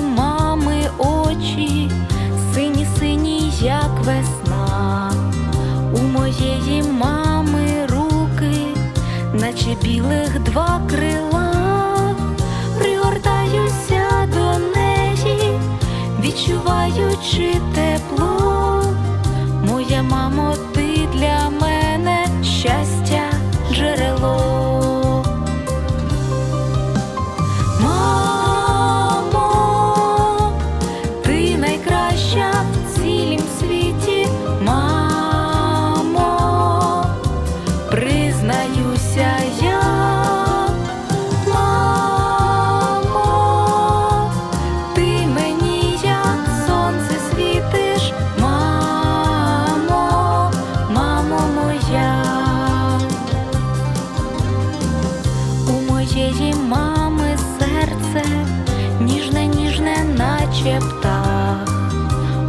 мами очі, сині сині, як весна, у моєї мами руки, наче білих два крила, пригортаюся до неї, відчуваючи тепло. Моєї мами серце ніжне, ніжне, наче птах.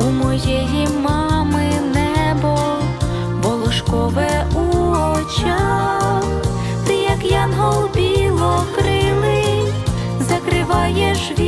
У моєї мами небо волошкове у очах. Ти, як янгол білокрилий, закриваєш від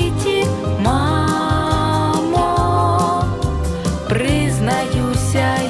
Знаюся